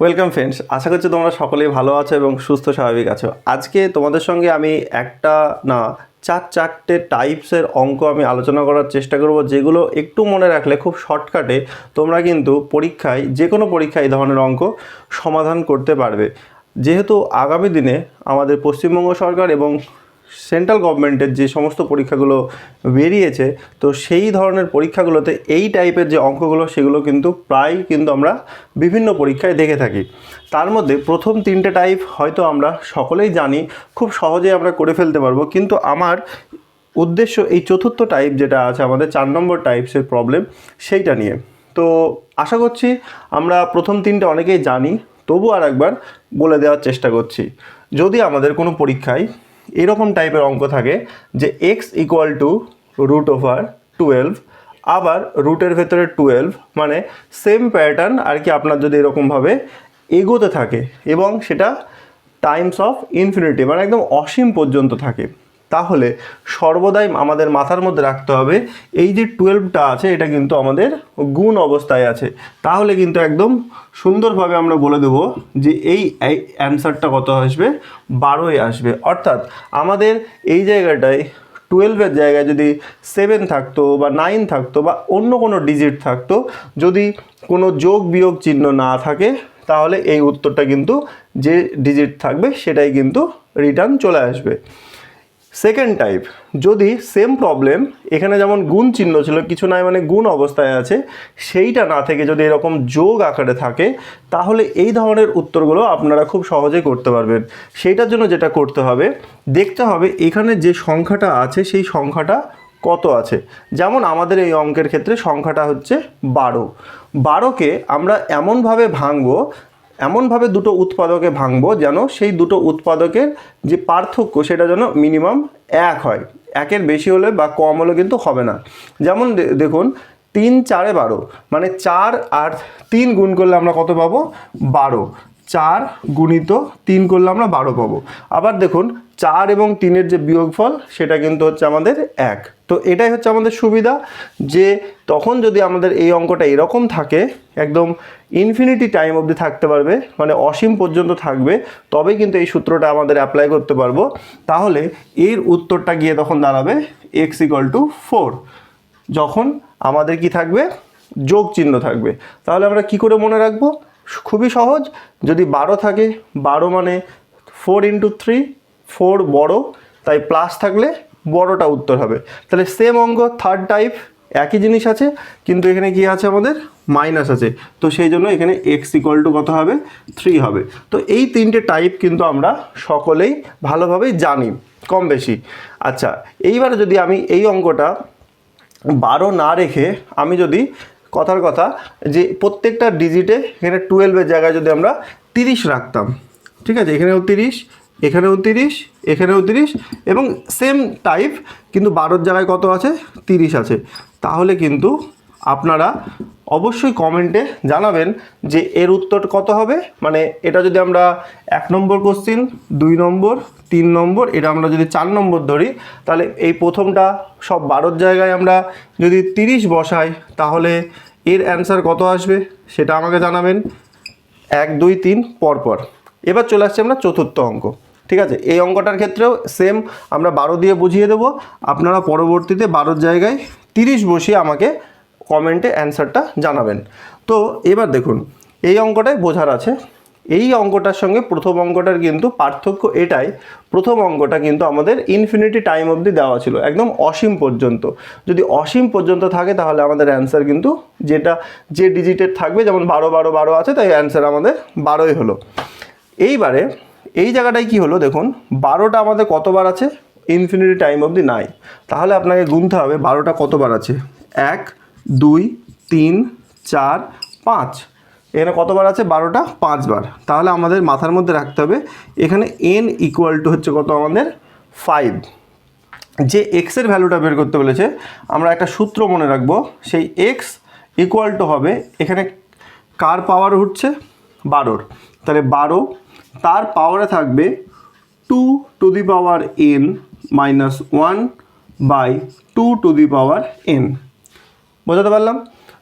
Welcome friends আশা করছি তোমরা সকলেই ভালো আছো এবং সুস্থ স্বাভাবিক আছো। আজকে তোমাদের সঙ্গে আমি একটা, না, চার চারটে টাইপসের অঙ্ক আমি আলোচনা করার চেষ্টা করব, যেগুলো একটু মনে রাখলে খুব শর্টকাটে তোমরা কিন্তু পরীক্ষায় যে কোনো পরীক্ষায় এই ধরনের অঙ্ক সমাধান করতে পারবে। যেহেতু আগামী দিনে আমাদের পশ্চিমবঙ্গ সরকার এবং সেন্ট্রাল গভর্নমেন্টের যে সমস্ত পরীক্ষাগুলো বেরিয়েছে, তো সেই ধরনের পরীক্ষাগুলোতে এই টাইপের যে অঙ্কগুলো, সেগুলো কিন্তু প্রায় কিন্তু আমরা বিভিন্ন পরীক্ষায় দেখে থাকি। তার মধ্যে প্রথম তিনটে টাইপ হয়তো আমরা সকলেই জানি, খুব সহজেই আমরা করে ফেলতে পারব, কিন্তু আমার উদ্দেশ্য এই চতুর্থ টাইপ যেটা আছে, আমাদের চার নম্বর টাইপসের প্রবলেম, সেইটা নিয়ে। তো আশা করছি আমরা প্রথম তিনটে অনেকেই জানি, তবু আর একবার বলে দেওয়ার চেষ্টা করছি। যদি আমাদের কোনো পরীক্ষায় এরকম টাইপের অঙ্ক থাকে যে x equal to root over twelve আবার রুটের ভেতরে টুয়েলভ মানে সেম প্যাটার্ন আর কি আপনার যদি এরকমভাবে এগোতে থাকে এবং সেটা টাইমস অফ ইনফিনিটি মানে একদম অসীম পর্যন্ত থাকে। তাহলে সর্বদাই আমাদের মাথার মধ্যে রাখতে হবে, এই যে টুয়েলভটা আছে, এটা কিন্তু আমাদের গুণ অবস্থায় আছে। তাহলে কিন্তু একদম সুন্দরভাবে আমরা বলে দেবো যে এই অ্যান্সারটা কত আসবে? বারোই আসবে। অর্থাৎ আমাদের এই জায়গাটায় টুয়েলভের জায়গায় যদি সেভেন থাকতো বা নাইন থাকতো বা অন্য কোনো ডিজিট থাকতো, যদি কোনো যোগ বিয়োগ চিহ্ন না থাকে, তাহলে এই উত্তরটা কিন্তু যে ডিজিট থাকবে, সেটাই কিন্তু রিটার্ন চলে আসবে। সেকেন্ড টাইপ যদি সেম প্রবলেম এখানে যেমন গুণ চিহ্ন ছিল, কিছু নাই মানে গুণ অবস্থায় আছে, সেইটা না থেকে যদি এরকম যোগ আকারে থাকে, তাহলে এই ধরনের উত্তরগুলো আপনারা খুব সহজে করতে পারবেন। সেইটার জন্য যেটা করতে হবে, দেখতে হবে এখানে যে সংখ্যাটা আছে, সেই সংখ্যাটা কত আছে। যেমন আমাদের এই অঙ্কের ক্ষেত্রে সংখ্যাটা হচ্ছে বারো। বারোকে আমরা এমনভাবে ভাঙবো এমনভাবে দুটো উৎপাদকে ভাঙবো যেন সেই দুটো উৎপাদকের যে পার্থক্য সেটা যেন মিনিমাম এক হয়। একের বেশি হলে বা কম হলে কিন্তু হবে না। যেমন দেখুন, তিন চারে বারো মানে চার আর তিন গুণ করলে আমরা কত পাবো? বারো। চার গুণিত তিন করলে আমরা বারো পাবো। আবার দেখুন, চার এবং তিনের যে বিয়োগফল, সেটা কিন্তু হচ্ছে আমাদের এক। তো এটাই হচ্ছে আমাদের সুবিধা যে তখন যদি আমাদের এই অঙ্কটা এরকম থাকে, একদম ইনফিনিটি টাইম অবধি থাকতে পারবে মানে অসীম পর্যন্ত থাকবে, তবে কিন্তু এই সূত্রটা আমাদের অ্যাপ্লাই করতে পারব। তাহলে এর উত্তরটা গিয়ে তখন দাঁড়াবে এক্স ইকাল টু ফোর যখন আমাদের কি থাকবে? যোগ চিহ্ন থাকবে। তাহলে আমরা কি করে মনে রাখব? খুবই সহজ। যদি বারো থাকে, বারো মানে ফোর ইন্টু থ্রি ফোর বড়ো, তাই প্লাস থাকলে বড়টা উত্তর হবে। তাহলে সেম অঙ্ক থার্ড টাইপ একই জিনিস আছে, কিন্তু এখানে কি আছে আমাদের? মাইনাস আছে। তো সেই জন্য এখানে এক্স ইকুয়াল টু কত হবে? থ্রি হবে। তো এই তিনটে টাইপ কিন্তু আমরা সকলেই ভালোভাবেই জানি, কম বেশি। আচ্ছা এইবারে যদি আমি এই অঙ্কটা বারো না রেখে আমি যদি কথার কথা যে প্রত্যেকটা ডিজিটে এখানে টুয়েলভের জায়গায় যদি আমরা তিরিশ রাখতাম, ঠিক আছে? এখানেও তিরিশ এখানেও তিরিশ এখানেও তিরিশ এবং সেম টাইপ কিন্তু বারোর জায়গায় কত আছে? তিরিশ আছে। তাহলে কিন্তু আপনারা অবশ্যই কমেন্টে জানাবেন যে এর উত্তর কত হবে? মানে এটা যদি আমরা এক নম্বর কোশ্চিন দুই নম্বর, তিন নম্বর, এটা আমরা যদি চার নম্বর ধরি, তাহলে এই প্রথমটা সব বারোর জায়গায় আমরা যদি তিরিশ বসাই, তাহলে এর অ্যান্সার কত আসবে সেটা আমাকে জানাবেন। এক, দুই, তিন, পরপর। এবার চলে আসছে আমরা চতুর্থ অঙ্ক। ঠিক আছে? এই অঙ্কটার ক্ষেত্রেও সেম আমরা বারো দিয়ে বুঝিয়ে দেবো। আপনারা পরবর্তীতে বারোর জায়গায় তিরিশ বসিয়ে আমাকে কমেন্টে অ্যান্সারটা জানাবেন। তো এবার দেখুন, এই অঙ্কটাই বোঝার আছে এই অঙ্কটার সঙ্গে প্রথম অঙ্কটার কিন্তু পার্থক্য এটাই, প্রথম অঙ্কটা কিন্তু আমাদের ইনফিনিটি টাইম অবধি দেওয়া ছিল, একদম অসীম পর্যন্ত। যদি অসীম পর্যন্ত থাকে তাহলে আমাদের অ্যান্সার কিন্তু যেটা, যে ডিজিটের থাকবে, যেমন বারো বারো বারো আছে, তাই অ্যান্সার আমাদের বারোই হলো। এইবারে এই জায়গাটায় কি হলো দেখুন, বারোটা আমাদের কতবার আছে? ইনফিনিটি টাইম অবধি নাই। তাহলে আপনাকে গুনতে হবে বারোটা কতবার আছে? এক, দুই, তিন, চার, পাঁচ। এখানে কতবার আছে? বারোটা? পাঁচবার। তাহলে আমাদের মাথার মধ্যে রাখতে হবে, এখানে এন ইকুয়াল টু হচ্ছে কত আমাদের? ফাইভ যে এক্সের ভ্যালুটা বের করতে বলেছে, আমরা একটা সূত্র মনে রাখব, সেই এক্স ইকুয়াল টু হবে, এখানে কার পাওয়ার উঠছে? বারোর। তাহলে বারো, তার পাওয়ারে থাকবে two to the power n minus one by two to the power n বোঝাতে পারলাম?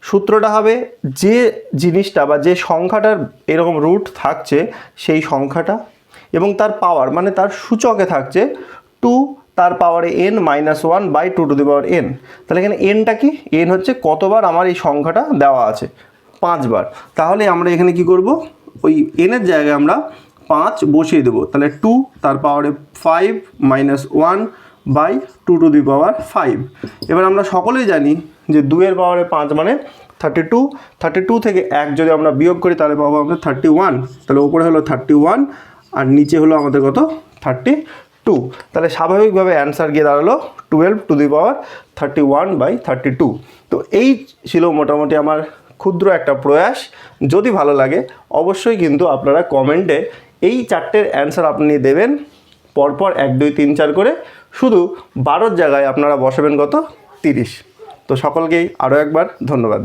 সূত্রটা হবে যে জিনিসটা বা যে সংখ্যাটার এরকম রুট থাকছে, সেই সংখ্যাটা এবং তার পাওয়ার মানে তার সূচকে থাকছে টু তার পাওয়ারে n minus one by two to the power n তাহলে এখানে এনটা কি? এন হচ্ছে কতবার আমার এই সংখ্যাটা দেওয়া আছে? পাঁচবার। তাহলে আমরা এখানে কি করব? ওই এনের জায়গায় আমরা পাঁচ বসিয়ে দেবো। তাহলে টু তার পাওয়ারে five minus one by two to the power five এবার আমরা সকলেই জানি যে দুয়ের পাওয়ারে পাঁচ মানে থার্টি টু থার্টি টু থেকে এক যদি আমরা বিয়োগ করি, তাহলে পাবো আমরা থার্টি ওয়ান তাহলে ওপরে হলো থার্টি ওয়ান আর নিচে হলো আমাদের কত? থার্টি টু তাহলে স্বাভাবিকভাবে অ্যান্সার গিয়ে দাঁড়াল twelve to the power thirty one by thirty two তো এই ছিল মোটামুটি আমার ক্ষুদ্র একটা প্রয়াস। যদি ভালো লাগে, অবশ্যই কিন্তু আপনারা কমেন্টে এই চারটের অ্যান্সার আপনি দেবেন। পরপর এক, দুই, তিন, চার করে। শুধু বারোর জায়গায় আপনারা বসাবেন কত? তিরিশ। তো সকলকেই আরও একবার ধন্যবাদ।